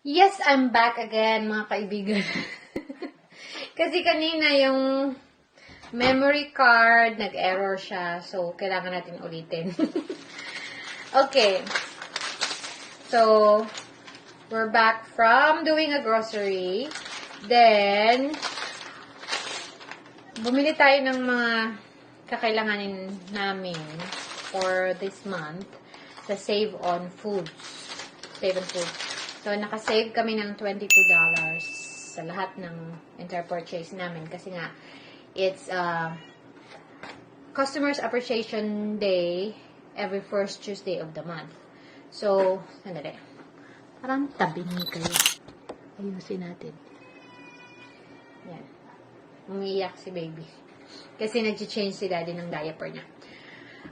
Yes, I'm back again, mga kaibigan. Kasi kanina yung memory card, nag-error siya. So, kailangan natin ulitin. okay. So, we're back from doing a grocery. Then, bumili tayo ng mga kakailanganin namin for this month sa Save on Foods. Save on Foods. So, nakasave kami ng $22 sa lahat ng entire purchase namin kasi nga, it's uh, Customers Appreciation Day every first Tuesday of the month. So, sandali. Parang tabingi kayo. Ayusin natin. Yan. Umiiyak si baby. Kasi nag-change si daddy ng diaper niya.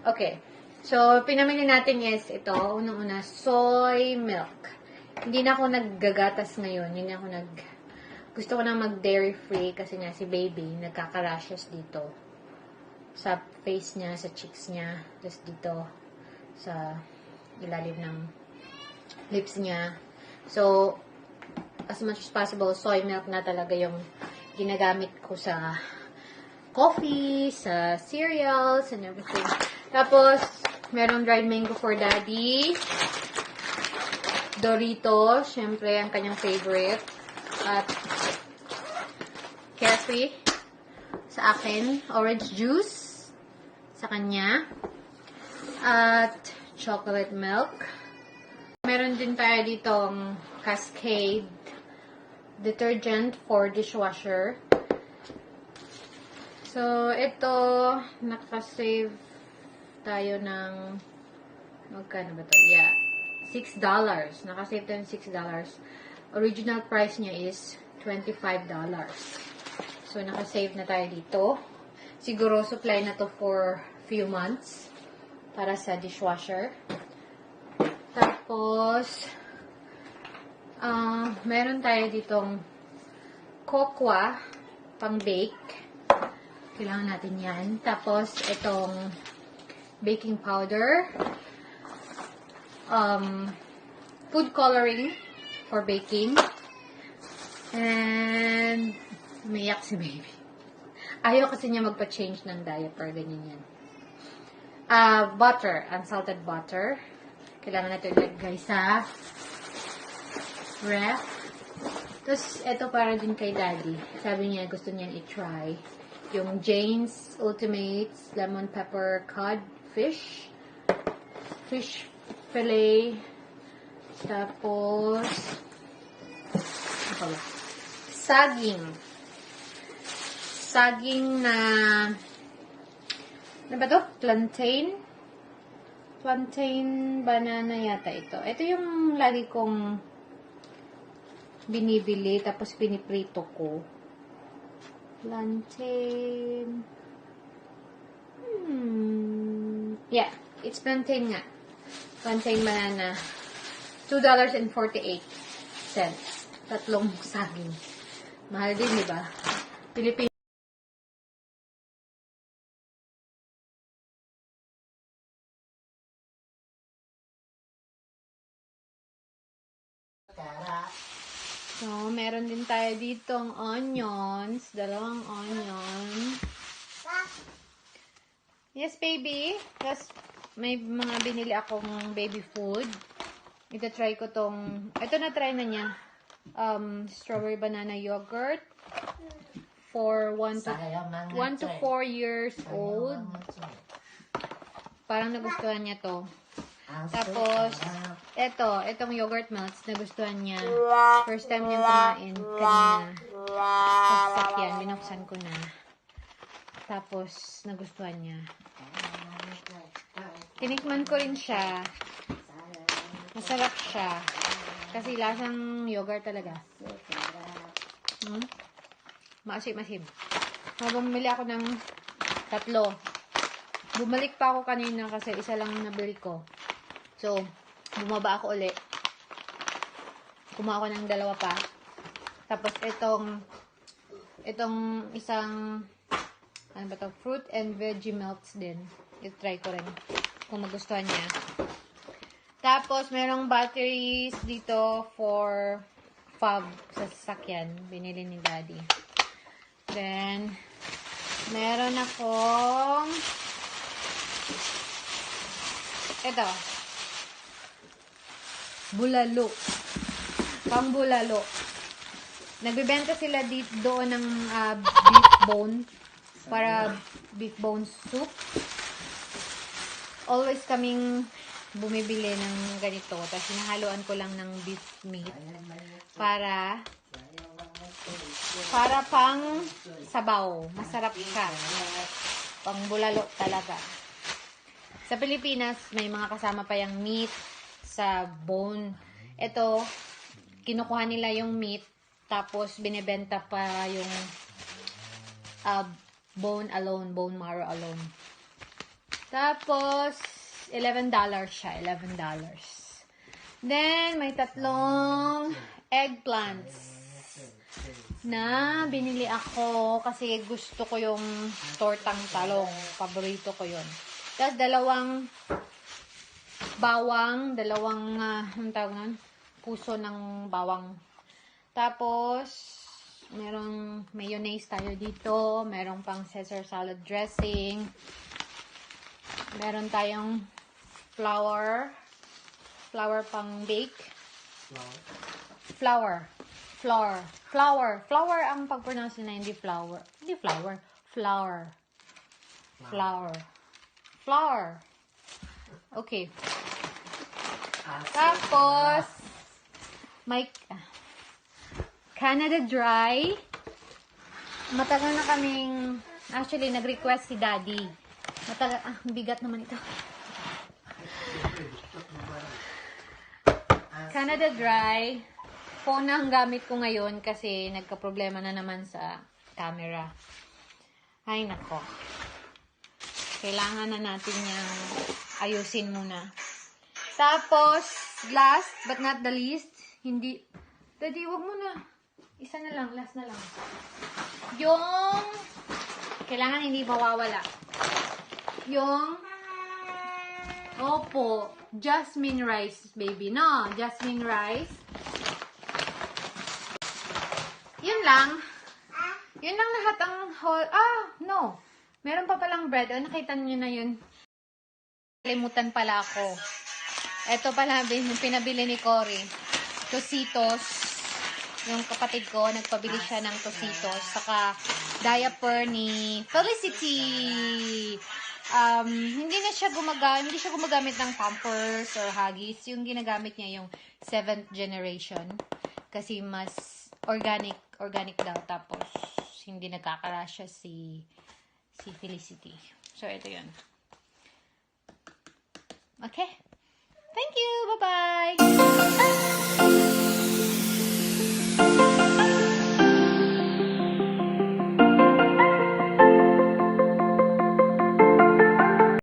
Okay. So, pinamili natin is ito. Unang-una, soy milk. Hindi na ako naggagatas ngayon. Hindi na ako nag... Gusto ko na mag-dairy free kasi nga si baby nagkaka-rashes dito. Sa face niya, sa cheeks niya, just dito sa ilalim ng lips niya. So, as much as possible, soy milk na talaga yung ginagamit ko sa coffee, sa cereals, and everything. Tapos, merong dried mango for daddy. Doritos, syempre, ang kanyang favorite. At, carefree sa akin. Orange juice sa kanya. At, chocolate milk. Meron din tayo ditong Cascade detergent for dishwasher. So, ito, nakasave tayo ng, magkano ba to? Yeah, $6. Nakasave tayo ng $6. Original price niya is $25. So, nakasave na tayo dito. Siguro, supply na to for few months para sa dishwasher. Tapos, ah meron tayo ditong kokwa pang bake. Kailangan natin yan. Tapos, itong baking powder. Um, food coloring for baking. And, umiyak si baby. Ayaw kasi niya magpa-change ng diaper. Ganyan yan. Ah, butter. Unsalted butter. Kailangan natin ilagay sa ref. Tapos, ito para din kay daddy. Sabi niya, gusto niyan i-try. Yung Jane's Ultimates Lemon Pepper Cod Fish. Fish fillet. Tapos, ano? Saging. Saging na, ano ba to? Plantain? Plantain banana yata ito. Ito yung lagi kong binibili tapos piniprito ko. Plantain. Hmm. Yeah, it's plantain nga. Plantain banana. $2.48. Tatlong saging. Mahal din, di ba? Pilipino. So, meron din tayo ditong onions. Dalawang onion. Yes, baby. Tapos, may mga binili akong baby food. Ito try ko tong, ito na try na niya. Um, strawberry banana yogurt for 1 to, 1 to 4 years old. Parang nagustuhan niya to. Tapos, ito, itong yogurt melts, nagustuhan niya. First time niyang kumain kanina. Sasakyan, binuksan ko na. Tapos, nagustuhan niya. Tinikman ko rin siya. Masarap siya. Kasi lasang yogurt talaga. Hmm? Maasim-asim. So, bumili ako ng tatlo. Bumalik pa ako kanina kasi isa lang nabili ko. So, bumaba ako uli. Kumuha ako ng dalawa pa. Tapos, itong itong isang ano ba to? Fruit and veggie melts din. I-try ko rin kung magustuhan niya. Tapos, merong batteries dito for fob sa sasakyan. Binili ni Daddy. Then, meron akong ito. Bulalo. Pang bulalo. Nagbebenta sila dito doon ng ah, beef bone para beef bone soup. Always kaming bumibili ng ganito. Tapos hinahaluan ko lang ng beef meat para para pang sabaw. Masarap siya. Pang bulalo talaga. Sa Pilipinas, may mga kasama pa yung meat sa bone. Ito, kinukuha nila yung meat, tapos binibenta pa yung uh, bone alone, bone marrow alone. Tapos, $11 siya, $11. Then, may tatlong eggplants na binili ako kasi gusto ko yung tortang talong. Paborito ko yun. Tapos, dalawang bawang, dalawang, uh, anong tawag nun? Puso ng bawang. Tapos, merong mayonnaise tayo dito. Merong pang Caesar salad dressing. Meron tayong flour. Flour pang bake. Flour. Flour. Flour. Flour ang pag-pronounce na hindi flour. Hindi flour. Flour. Flour. Flour. Okay. Tapos, may Canada Dry. Matagal na kaming, actually, nag-request si Daddy. Matagal, ah, bigat naman ito. Canada Dry. Phone ang gamit ko ngayon kasi nagka-problema na naman sa camera. Ay, nako. Kailangan na natin yung ayusin muna. Tapos, last but not the least, hindi, Daddy, wag mo na. Isa na lang, last na lang. Yung, kailangan hindi mawawala. Yung, opo, jasmine rice, baby, no? Jasmine rice. Yun lang. Yun lang lahat ang whole, ah, no. Meron pa palang bread. Oh, nakita niyo na yun. Kalimutan pala ako. Ito pala, yung pinabili ni Cory. Tositos. Yung kapatid ko, nagpabili siya ng Tositos. Saka, diaper ni Felicity. Um, hindi na siya gumagamit, hindi siya gumagamit ng Pampers or Huggies. Yung ginagamit niya yung 7th generation. Kasi mas organic, organic daw. Tapos, hindi nagkakarasya si si Felicity. So, ito yun. Okay? Thank you! Bye-bye!